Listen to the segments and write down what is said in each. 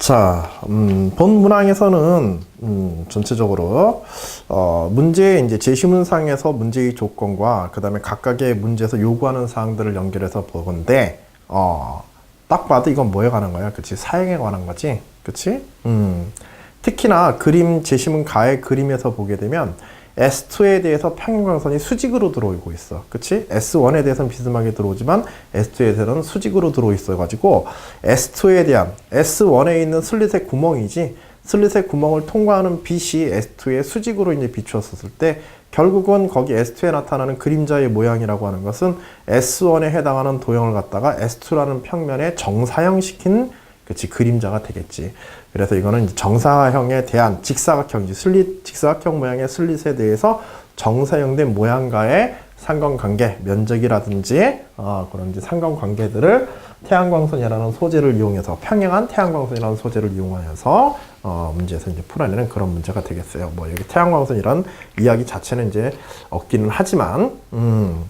자, 음, 본 문항에서는 음, 전체적으로 어, 문제의 이제 제시문상에서 문제의 조건과 그 다음에 각각의 문제에서 요구하는 사항들을 연결해서 보건데 어, 딱 봐도 이건 뭐에 관한 거야? 그치? 사행에 관한 거지? 그치? 음, 특히나 그림 제시문 가의 그림에서 보게 되면 S2에 대해서 평행광선이 수직으로 들어오고 있어. 그치? S1에 대해서는 비스하게 들어오지만 S2에 대해서는 수직으로 들어오 있어가지고 S2에 대한 S1에 있는 슬릿의 구멍이지 슬릿의 구멍을 통과하는 빛이 S2에 수직으로 이제 비추었을 때 결국은 거기 S2에 나타나는 그림자의 모양이라고 하는 것은 S1에 해당하는 도형을 갖다가 S2라는 평면에 정사형시킨 그치 그림자가 되겠지. 그래서 이거는 이제 정사형에 대한 직사각형이지 슬릿 직사각형 모양의 슬릿에 대해서 정사형된 모양과의 상관관계 면적이라든지 어, 그런 이제 상관관계들을 태양광선이라는 소재를 이용해서 평행한 태양광선이라는 소재를 이용하여서 어, 문제에서 이제 풀어내는 그런 문제가 되겠어요. 뭐 여기 태양광선이란 이야기 자체는 이제 없기는 하지만 음,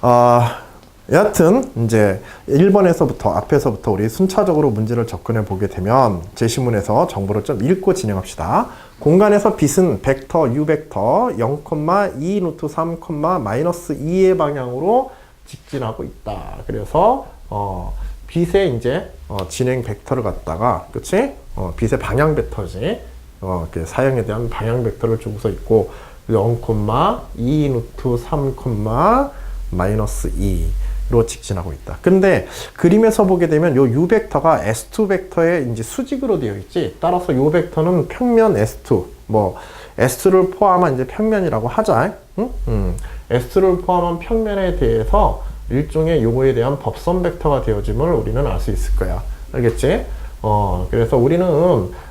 아 여하튼 이제 1번에서부터 앞에서부터 우리 순차적으로 문제를 접근해 보게 되면 제시문에서 정보를 좀 읽고 진행합시다. 공간에서 빛은 벡터 u 벡터 0,2 루트 3, 마이너스 2의 방향으로 직진하고 있다. 그래서 어 빛의 이제 어, 진행 벡터를 갖다가 그치? 어, 빛의 방향 벡터지. 어, 그 사형에 대한 방향 벡터를 주고서 있고 0,2 루트 3, 마이너스 2. 로 직진하고 있다. 근데 그림에서 보게 되면 요 u 벡터가 s2 벡터의 이제 수직으로 되어 있지. 따라서 요 벡터는 평면 s2, 뭐 s2를 포함한 이제 평면이라고 하자. 응? 음. s2를 포함한 평면에 대해서 일종의 요거에 대한 법선 벡터가 되어짐을 우리는 알 수 있을 거야. 알겠지? 어, 그래서 우리는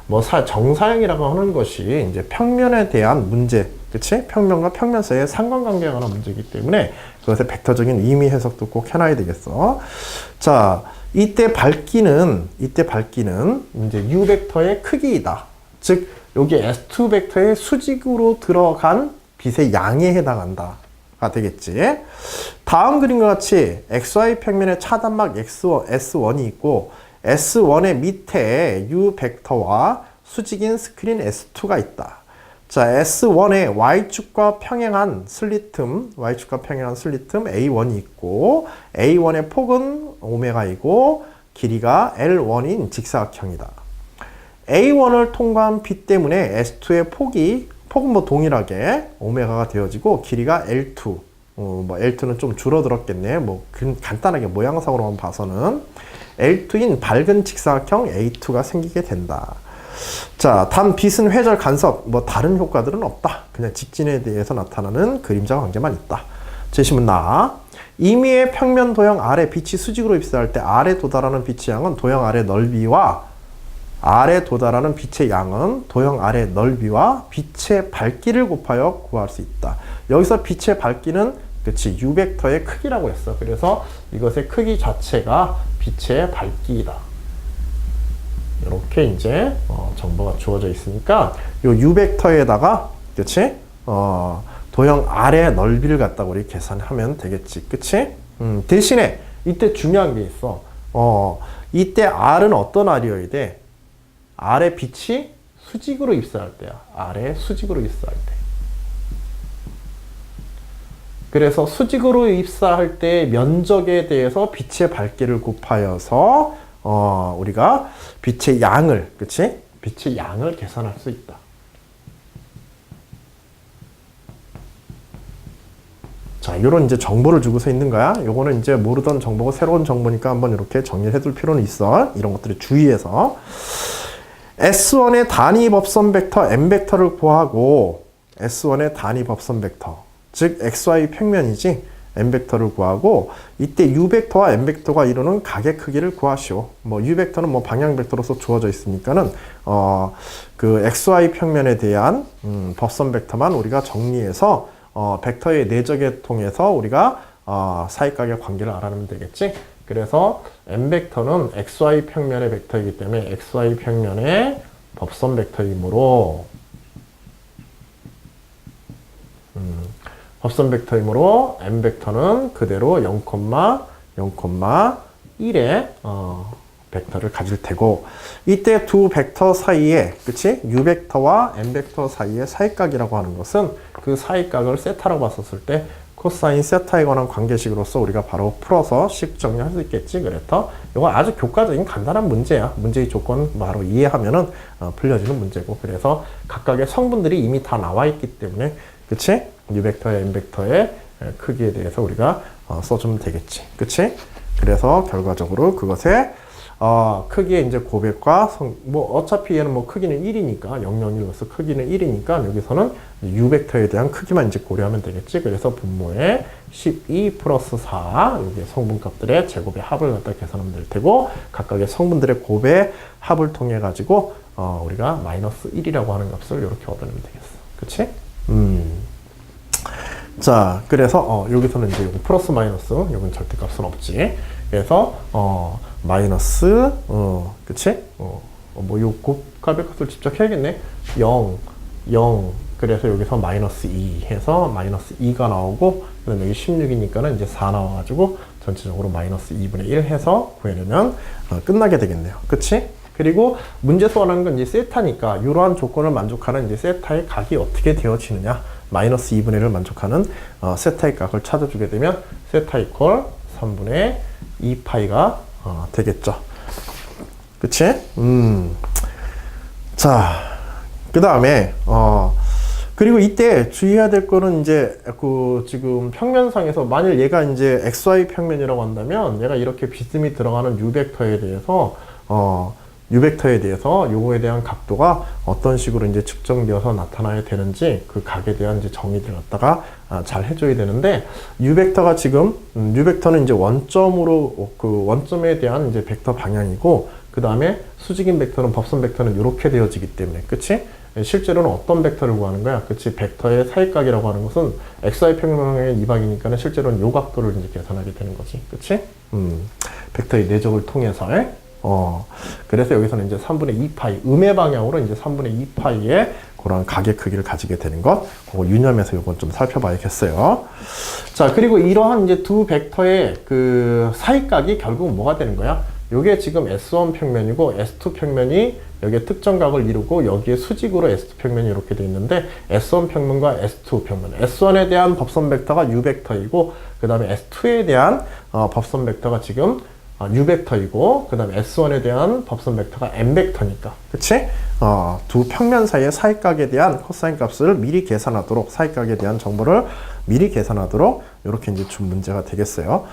뭐 사, 정사형이라고 하는 것이 이제 평면에 대한 문제, 그치? 평면과 평면 사이의 상관관계가 관한 문제이기 때문에 그것의 벡터적인 의미 해석도 꼭 해놔야 되겠어. 자, 이때 밝기는, 이때 밝기는 이제 u 벡터의 크기이다. 즉, 여기 s2 벡터의 수직으로 들어간 빛의 양에 해당한다. 가 되겠지. 다음 그림과 같이 xy 평면에 차단막 x1, S1이 있고 S1의 밑에 u 벡터와 수직인 스크린 S2가 있다. 자, S1의 Y축과 평행한 슬리틈, Y축과 평행한 슬리틈 A1이 있고, A1의 폭은 오메가이고, 길이가 L1인 직사각형이다. A1을 통과한 빛 때문에 S2의 폭이, 폭은 뭐 동일하게 오메가가 되어지고, 길이가 L2. 어, 뭐 L2는 좀 줄어들었겠네. 뭐 간단하게 모양상으로만 봐서는 L2인 밝은 직사각형 A2가 생기게 된다. 자, 단 빛은 회절 간섭, 뭐 다른 효과들은 없다. 그냥 직진에 대해서 나타나는 그림자 관계만 있다. 제시문 나. 임의의 평면 도형 아래 빛이 수직으로 입사할 때 아래 도달하는 빛의 양은 도형 아래 넓이와 아래 도달하는 빛의 양은 도형 아래 넓이와 빛의 밝기를 곱하여 구할 수 있다. 여기서 빛의 밝기는 그치 u 벡터의 크기라고 했어. 그래서 이것의 크기 자체가 빛의 밝기이다. 이렇게 이제 어, 정보가 주어져 있으니까 요 u 벡터에다가 그치 어, 도형 아래 넓이를 갖다 우리 계산하면 되겠지. 그치? 음, 대신에 이때 중요한 게 있어. 어, 이때 R은 어떤 R이어야 돼? R의 빛이 수직으로 입사할 때야. 아래 수직으로 입사할 때. 그래서 수직으로 입사할 때 면적에 대해서 빛의 밝기를 곱하여서 어, 우리가 빛의 양을, 그치? 빛의 양을 계산할 수 있다. 자, 요런 이제 정보를 주고서 있는 거야. 요거는 이제 모르던 정보고 새로운 정보니까 한번 이렇게 정리를 해둘 필요는 있어. 이런 것들을 주의해서. S1의 단위 법선 벡터 M 벡터를 구하고 S1의 단위 법선 벡터 즉 xy 평면이지 m 벡터를 구하고 이때 u 벡터와 m 벡터가 이루는 각의 크기를 구하시오. 뭐 u 벡터는 뭐 방향 벡터로서 주어져 있으니까는 어 그 xy 평면에 대한 음, 법선 벡터만 우리가 정리해서 어 벡터의 내적에 통해서 우리가 어 사이각의 관계를 알아내면 되겠지. 그래서 m 벡터는 xy 평면의 벡터이기 때문에 xy 평면의 법선 벡터이므로 음, 법선 벡터이므로 m 벡터는 그대로 0,0,1의 어, 벡터를 가질 테고 이때 두 벡터 사이에 그치? u 벡터와 n 벡터 사이의 사이각이라고 하는 것은 그 사이각을 세타라고 봤었을 때 코사인 세타에 관한 관계식으로서 우리가 바로 풀어서 식 정리할 수 있겠지 그래서? 이건 아주 교과적인 간단한 문제야. 문제의 조건 바로 이해하면은 어, 풀려지는 문제고. 그래서 각각의 성분들이 이미 다 나와 있기 때문에 그치 u 벡터의 n 벡터의 크기에 대해서 우리가 어, 써주면 되겠지 그치 그래서 결과적으로 그것의 어, 크기의 이제 고백과 성, 뭐 어차피 얘는 뭐 크기는 1이니까 001로서 크기는 1이니까 여기서는 u 벡터에 대한 크기만 이제 고려하면 되겠지. 그래서 분모에 12 플러스 4 여기 성분 값들의 제곱의 합을 갖다 계산하면 될 테고 각각의 성분들의 곱의 합을 통해 가지고 어, 우리가 마이너스 1이라고 하는 값을 이렇게 얻어내면 되겠어. 그치? 음. 자, 그래서 어, 여기서는 이제 요거 플러스 마이너스 이건 절대값은 없지. 그래서 어, 마이너스 어, 그치? 어, 뭐요 곱값의 값을 직접 해야겠네. 0, 0. 그래서 여기서 마이너스 2 해서 마이너스 2가 나오고 그 다음에 여기 16이니까는 이제 4 나와가지고 전체적으로 마이너스 2분의 1 해서 구해내면 어, 끝나게 되겠네요. 그치? 그리고 문제에서 원하는 건 이제 세타니까 이러한 조건을 만족하는 이제 세타의 각이 어떻게 되어지느냐 마이너스 2분의 1을 만족하는 어, 세타의 각을 찾아주게 되면 세타 이퀄 3분의 2파이가 어, 되겠죠. 그치? 음. 자, 그 다음에, 어, 그리고 이때 주의해야 될 거는 이제 그 지금 평면상에서 만일 얘가 이제 xy 평면이라고 한다면 얘가 이렇게 비스듬히 들어가는 u 벡터에 대해서 어 u 벡터에 대해서 요거에 대한 각도가 어떤 식으로 이제 측정되어서 나타나야 되는지 그 각에 대한 이제 정의를 갖다가 아, 잘 해줘야 되는데 u 벡터가 지금 음, u 벡터는 이제 원점으로 그 원점에 대한 이제 벡터 방향이고 그 다음에 수직인 벡터는 법선 벡터는 이렇게 되어지기 때문에 그치? 실제로는 어떤 벡터를 구하는 거야? 그치? 벡터의 사이각이라고 하는 것은 xy 평면의 이박이니까는 실제로는 요 각도를 이제 계산하게 되는 거지. 그치? 음, 벡터의 내적을 통해서. 어, 그래서 여기서는 이제 3분의 2파이, 음의 방향으로 이제 3분의 2파이의 그런 가계 크기를 가지게 되는 것, 그거 유념해서 이건 좀 살펴봐야겠어요. 자, 그리고 이러한 이제 두 벡터의 그 사이각이 결국 뭐가 되는 거야? 요게 지금 S1 평면이고 S2 평면이 여기에 특정각을 이루고 여기에 수직으로 S2 평면이 이렇게 되어 있는데 S1 평면과 S2 평면 S1에 대한 법선 벡터가 U 벡터이고 그 다음에 S2에 대한 어, 법선 벡터가 지금 어, U 벡터이고 그 다음에 S1에 대한 법선 벡터가 M 벡터니까 그치? 어, 두 평면 사이의 사이각에 대한 코사인 값을 미리 계산하도록 사이각에 대한 정보를 미리 계산하도록 이렇게 이제 준 문제가 되겠어요.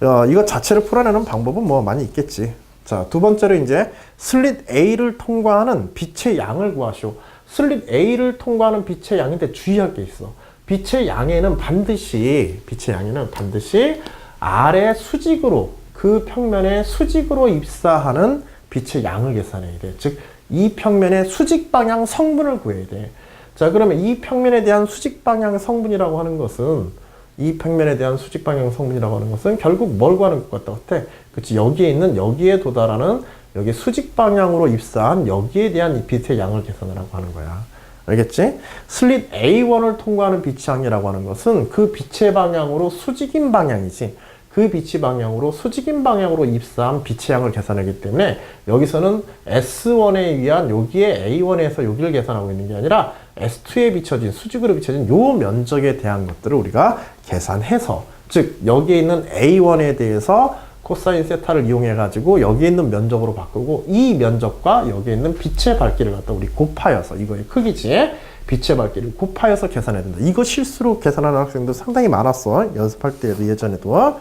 어, 이거 자체를 풀어내는 방법은 뭐 많이 있겠지. 자, 두 번째로 이제 슬릿 A를 통과하는 빛의 양을 구하시오. 슬릿 A를 통과하는 빛의 양인데 주의할 게 있어. 빛의 양에는 반드시 빛의 양에는 반드시 아래 수직으로 그 평면에 수직으로 입사하는 빛의 양을 계산해야 돼. 즉, 이 평면의 수직 방향 성분을 구해야 돼. 자, 그러면 이 평면에 대한 수직 방향 성분이라고 하는 것은 이 평면에 대한 수직 방향 성분이라고 하는 것은 결국 뭘 구하는 것 같아? 그치 여기에 있는 여기에 도달하는 여기 수직 방향으로 입사한 여기에 대한 이 빛의 양을 계산하라고 하는 거야. 알겠지? 슬릿 A1을 통과하는 빛의 양이라고 하는 것은 그 빛의 방향으로 수직인 방향이지. 그 빛의 방향으로 수직인 방향으로 입사한 빛의 양을 계산하기 때문에 여기서는 S1에 의한 여기에 A1에서 여기를 계산하고 있는 게 아니라 S2에 비춰진 수직으로 비춰진 요 면적에 대한 것들을 우리가 계산해서 즉 여기에 있는 A1에 대해서 코사인 세타를 이용해 가지고 여기에 있는 면적으로 바꾸고 이 면적과 여기에 있는 빛의 밝기를 갖다 우리 곱하여서 이거의 크기지 빛의 밝기를 곱하여서 계산해야 된다. 이거 실수로 계산하는 학생들 상당히 많았어. 연습할 때도 예전에도.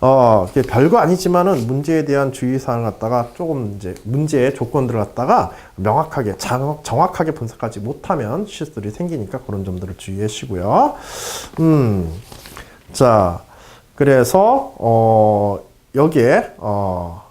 어, 별거 아니지만은 문제에 대한 주의사항을 갖다가 조금 이제 문제의 조건들을 갖다가 명확하게 장, 정확하게 분석하지 못하면 실수들이 생기니까 그런 점들을 주의해 주시고요. 음. 자, 그래서 어, 여기에 어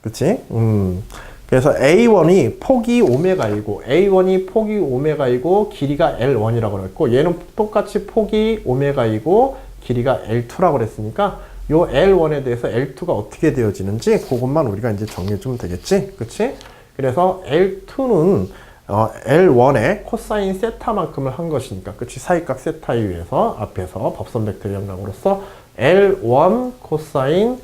그치? 음. 그래서 A1이 폭이 오메가이고 A1이 폭이 오메가이고 길이가 L1이라고 그랬고 얘는 똑같이 폭이 오메가이고 길이가 L2라고 그랬으니까 요 L1에 대해서 L2가 어떻게 되어지는지 그것만 우리가 이제 정리해 주면 되겠지? 그치? 그래서 L2는 어, L1의 코사인 세타만큼을 한 것이니까 그치? 사이각 세타에 의해서 앞에서 법선 벡터 영락으로서 L1 코사인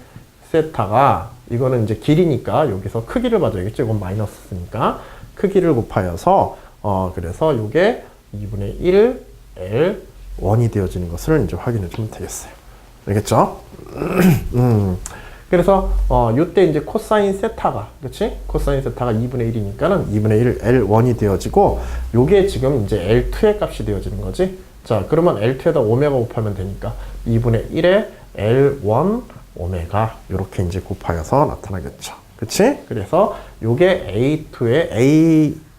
세타가 이거는 이제 길이니까 여기서 크기를 맞아야겠죠. 이건 마이너스니까 크기를 곱하여서 어 그래서 요게 2분의 1 L 1이 되어지는 것을 이제 확인해 주면 되겠어요. 알겠죠? 음. 그래서 어 요때 이제 코사인 세타가 그렇지? 코사인 세타가 2분의 1이니까는 2분의 1 L1이 되어지고 요게 지금 이제 L2의 값이 되어지는 거지. 자, 그러면 L2에다 오메가 곱하면 되니까 2분의 1에 L1 오메가 이렇게 이제 곱하여서 나타나겠죠. 그치? 그래서 요게 A2의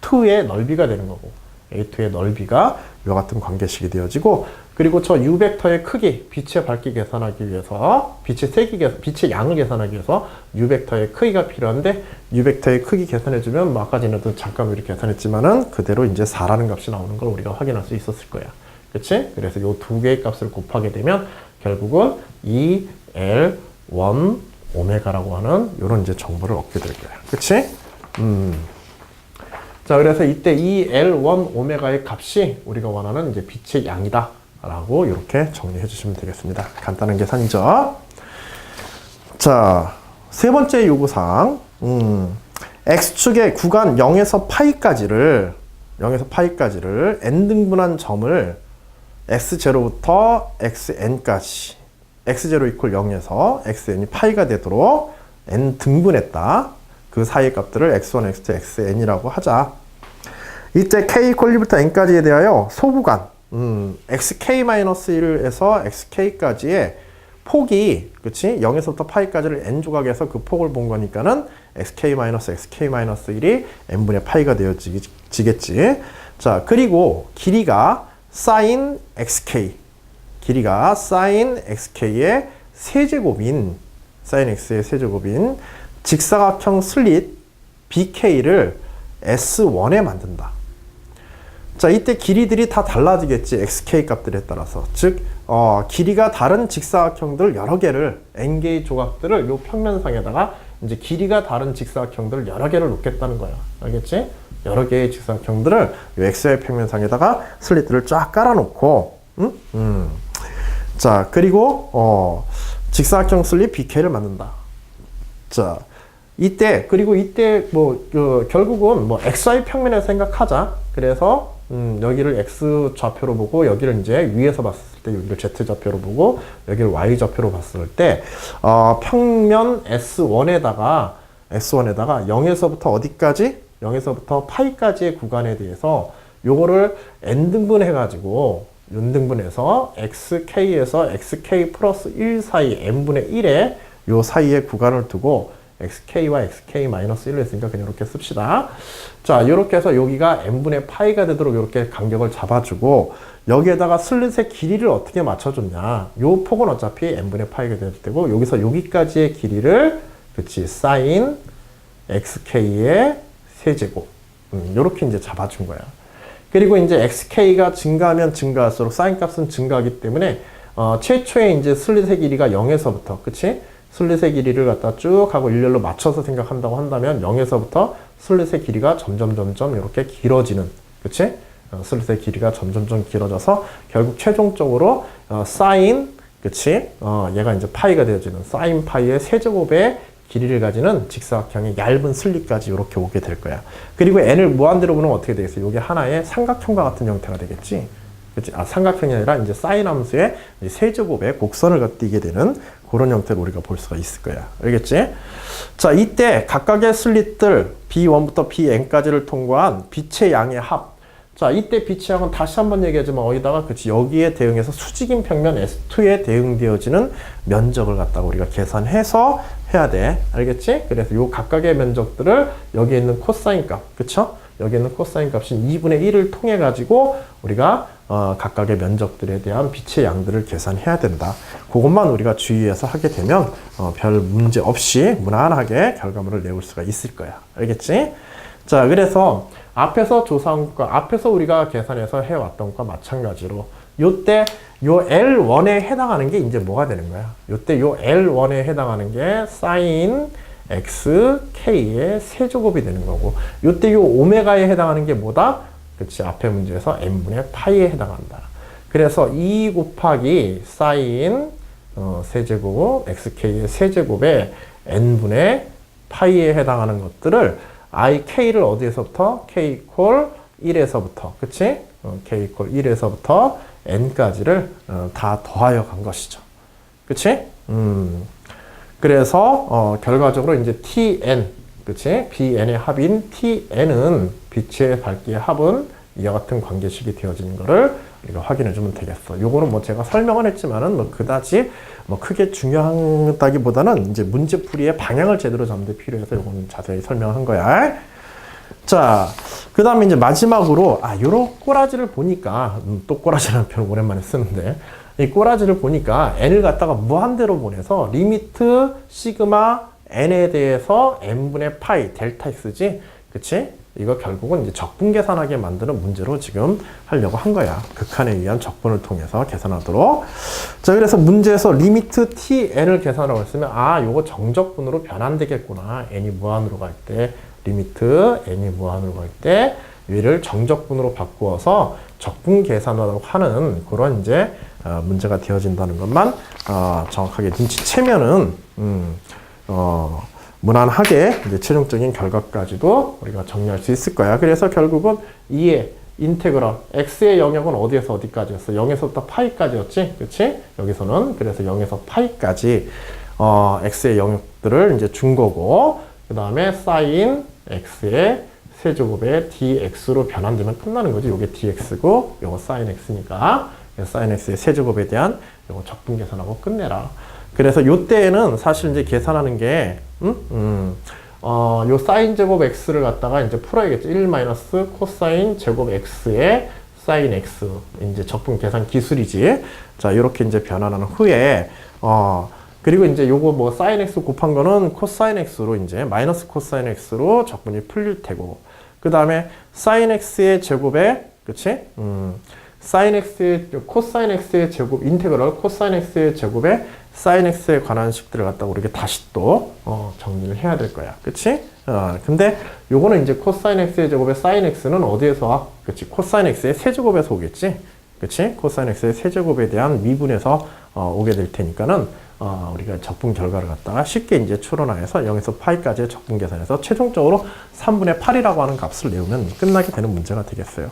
A2의 넓이가 되는 거고 A2의 넓이가 요 같은 관계식이 되어지고 그리고 저 U 벡터의 크기, 빛의 밝기 계산하기 위해서 빛의 세기 계 빛의 양을 계산하기 위해서 U 벡터의 크기가 필요한데 U 벡터의 크기 계산해 주면 뭐 아까 전에도 잠깐 이렇게 계산했지만은 그대로 이제 4라는 값이 나오는 걸 우리가 확인할 수 있었을 거야. 그치? 그래서 요두 개의 값을 곱하게 되면 결국은 2L 1 오메가라고 하는 요런 이제 정보를 얻게 될 거야. 그치? 음. 자, 그래서 이때 이 L1 오메가의 값이 우리가 원하는 이제 빛의 양이다. 라고 이렇게 정리해 주시면 되겠습니다. 간단한 계산이죠. 자, 세 번째 요구사항. 음, X축의 구간 0에서 파이까지를 0에서 파이까지를 n등분한 점을 x0부터 xn까지 x0 이퀄 0에서 xn이 파이가 되도록 n 등분했다. 그 사이의 값들을 x1, x2, xn이라고 하자. 이때 k 이퀄 1부터 n까지에 대하여 소구간 음, xk-1에서 xk까지의 폭이 그치 0에서부터 파이까지를 n 조각에서 그 폭을 본 거니까는 xk-xk-1이 n분의 파이가 되어지겠지. 자 그리고 길이가 sin xk 길이가 sin xk의 세제곱인 sin x의 세제곱인 직사각형 슬릿 bk를 s1에 만든다. 자, 이때 길이들이 다 달라지겠지. xk 값들에 따라서. 즉, 어, 길이가 다른 직사각형들 여러 개를, n개의 조각들을 요 평면상에다가 이제 길이가 다른 직사각형들을 여러 개를 놓겠다는 거야. 알겠지? 여러 개의 직사각형들을 요 xy 평면상에다가 슬릿들을 쫙 깔아놓고, 음? 음. 자, 그리고, 어, 직사각형 슬릿 bk를 만든다. 자, 이때, 그리고 이때 뭐, 그, 결국은 뭐 xy 평면에 생각하자. 그래서 음, 여기를 x 좌표로 보고 여기를 이제 위에서 봤을 때 여기를 z 좌표로 보고 여기를 y 좌표로 봤을 때 어, 평면 S1에다가 S1에다가 0에서부터 어디까지? 0에서부터 파이까지의 구간에 대해서 요거를 n 등분 해 가지고 n 등분해서 xk에서 xk 플러스 1 사이 n분의 1에 요 사이에 구간을 두고 xk와 xk-1을 했으니까 그냥 이렇게 씁시다. 자, 이렇게 해서 여기가 n분의 파이가 되도록 이렇게 간격을 잡아주고 여기에다가 슬릿의 길이를 어떻게 맞춰줬냐. 요 폭은 어차피 n분의 파이가 될 테고 여기서 여기까지의 길이를 그치 sin xk의 세제곱 음, 이렇게 이제 잡아준 거야. 그리고 이제 xk가 증가하면 증가할수록 sin 값은 증가하기 때문에 어, 최초의 이제 슬릿의 길이가 0에서부터 그치? 슬릿의 길이를 갖다 쭉 하고 일렬로 맞춰서 생각한다고 한다면 0에서부터 슬릿의 길이가 점점 점점 이렇게 길어지는 그치? 어, 슬릿의 길이가 점점점 길어져서 결국 최종적으로 어, 사인 그치? 어, 얘가 이제 파이가 되어지는 사인 파이의 세제곱의 길이를 가지는 직사각형의 얇은 슬릿까지 이렇게 오게 될 거야. 그리고 n을 무한대로 보면 어떻게 되겠어요? 이게 하나의 삼각형과 같은 형태가 되겠지. 그치? 아, 삼각형이 아니라 이제 사인 함수의 세제곱의 곡선을 걷게 되는 그런 형태로 우리가 볼 수가 있을 거야. 알겠지? 자, 이때 각각의 슬릿들 B1부터 Bn까지를 통과한 빛의 양의 합. 자, 이때 빛의 양은 다시 한번 얘기하지만 어디다가 그치 여기에 대응해서 수직인 평면 S2에 대응되어지는 면적을 갖다가 우리가 계산해서 해야 돼. 알겠지? 그래서 요 각각의 면적들을 여기에 있는 코사인 값, 그쵸? 여기 있는 코사인 값인 2분의 1을 통해 가지고 우리가 어, 각각의 면적들에 대한 빛의 양들을 계산해야 된다. 그것만 우리가 주의해서 하게 되면 어, 별 문제 없이 무난하게 결과물을 내올 수가 있을 거야. 알겠지? 자, 그래서 앞에서 조사한 것, 앞에서 우리가 계산해서 해왔던 것과 마찬가지로 요때 요 L1에 해당하는 게 이제 뭐가 되는 거야? 요때 요 L1에 해당하는 게 사인 x, k의 세제곱이 되는 거고 요때 요 오메가에 해당하는 게 뭐다? 그치 앞에 문제에서 n분의 파이에 해당한다. 그래서 2 곱하기 사인 어, 세제곱 xk의 세제곱에 n분의 파이에 해당하는 것들을 i k를 어디에서부터 k 이퀄 1에서부터 그치? 어, k 이퀄 1에서부터 n까지를 어, 다 더하여 간 것이죠. 그치? 음. 그래서 어, 결과적으로 이제 tn 그치? bn의 합인 tn은 빛의 밝기의 합은 이와 같은 관계식이 되어지는 것을 우리가 확인해 주면 되겠어. 요거는 뭐 제가 설명은 했지만은 뭐 그다지 뭐 크게 중요하다기보다는 이제 문제풀이의 방향을 제대로 잡는 데 필요해서 요거는 자세히 설명한 거야. 자, 그 다음에 이제 마지막으로, 아, 요런 꼬라지를 보니까, 음, 또 꼬라지라는 표현 오랜만에 쓰는데, 이 꼬라지를 보니까 n을 갖다가 무한대로 보내서 리미트 시그마 n에 대해서 n분의 파이 델타 x지, 그치? 이거 결국은 이제 적분 계산하게 만드는 문제로 지금 하려고 한 거야. 극한에 의한 적분을 통해서 계산하도록. 자, 그래서 문제에서 리미트 tn을 계산하고 했으면, 아, 요거 정적분으로 변환되겠구나. n이 무한으로 갈 때, 리미트 n이 무한으로 갈 때, 얘를 정적분으로 바꾸어서 적분 계산하라고 하는 그런 이제 어, 문제가 되어진다는 것만 어, 정확하게 눈치채면은 음, 어, 무난하게 이제 최종적인 결과까지도 우리가 정리할 수 있을 거야. 그래서 결국은 2의 인테그럴 x의 영역은 어디에서 어디까지였어? 0에서부터 파이까지였지, 그렇지? 여기서는 그래서 0에서 파이까지 어, x의 영역들을 이제 준 거고 그 다음에 사인 x의 세제곱에 dx로 변환되면 끝나는 거지. 요게 dx고 요거 sin x니까 sin x의 세제곱에 대한 요거 적분 계산하고 끝내라. 그래서 요때에는 사실 이제 계산하는 게 음? 음. 어, 요 사인 제곱 x를 갖다가 이제 풀어야겠죠. 1 마이너스 제곱 x의 사인 x 이제 적분 계산 기술이지. 자, 이렇게 이제 변환하는 후에 어 그리고 이제 요거 뭐 사인 x 곱한 거는 코사인 x로 이제 마이너스 코사인 x로 적분이 풀릴 테고 그 다음에 사인 x의 제곱에 그치? 음, 사인 x의 코사인 x의 제곱 인테그럴 코사인 x의 제곱에 사인 x에 관한 식들을 갖다가 우리가 다시 또 어, 정리를 해야 될 거야. 그치? 어, 근데 요거는 이제 코사인 x의 제곱에 사인 x는 어디에서 와? 그치? 코사인 x의 세제곱에서 오겠지? 그치? 코사인 x의 세제곱에 대한 미분에서 어, 오게 될 테니까는 어, 우리가 적분 결과를 갖다가 쉽게 이제 추론하여서 0에서 파이까지의 적분 계산해서 최종적으로 3분의 8이라고 하는 값을 내우면 끝나게 되는 문제가 되겠어요.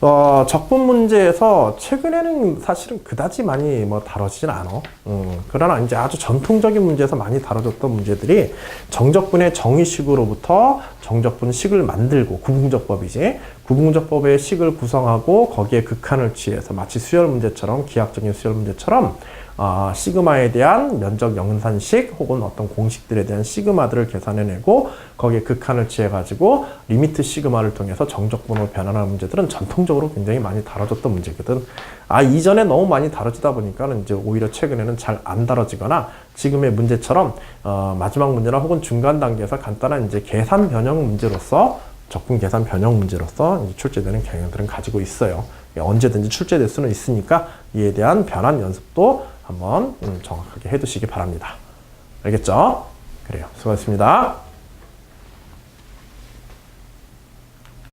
어, 적분 문제에서 최근에는 사실은 그다지 많이 뭐 다뤄지진 않아. 음, 그러나 이제 아주 전통적인 문제에서 많이 다뤄졌던 문제들이 정적분의 정의식으로부터 정적분식을 만들고 구분적법이지. 구분적법의 식을 구성하고 거기에 극한을 취해서 마치 수열 문제처럼 기하학적인 수열 문제처럼 어, 시그마에 대한 면적 영산식 혹은 어떤 공식들에 대한 시그마들을 계산해내고 거기에 극한을 취해가지고 리미트 시그마를 통해서 정적분으로 변환하는 문제들은 전통적으로 굉장히 많이 다뤄졌던 문제거든. 아 이전에 너무 많이 다뤄지다 보니까는 이제 오히려 최근에는 잘 안 다뤄지거나 지금의 문제처럼 어, 마지막 문제나 혹은 중간 단계에서 간단한 이제 계산 변형 문제로서 적분 계산 변형 문제로서 출제되는 경향들은 가지고 있어요. 언제든지 출제될 수는 있으니까 이에 대한 변환 연습도 한번 음, 정확하게 해두시기 바랍니다. 알겠죠? 그래요. 수고하셨습니다.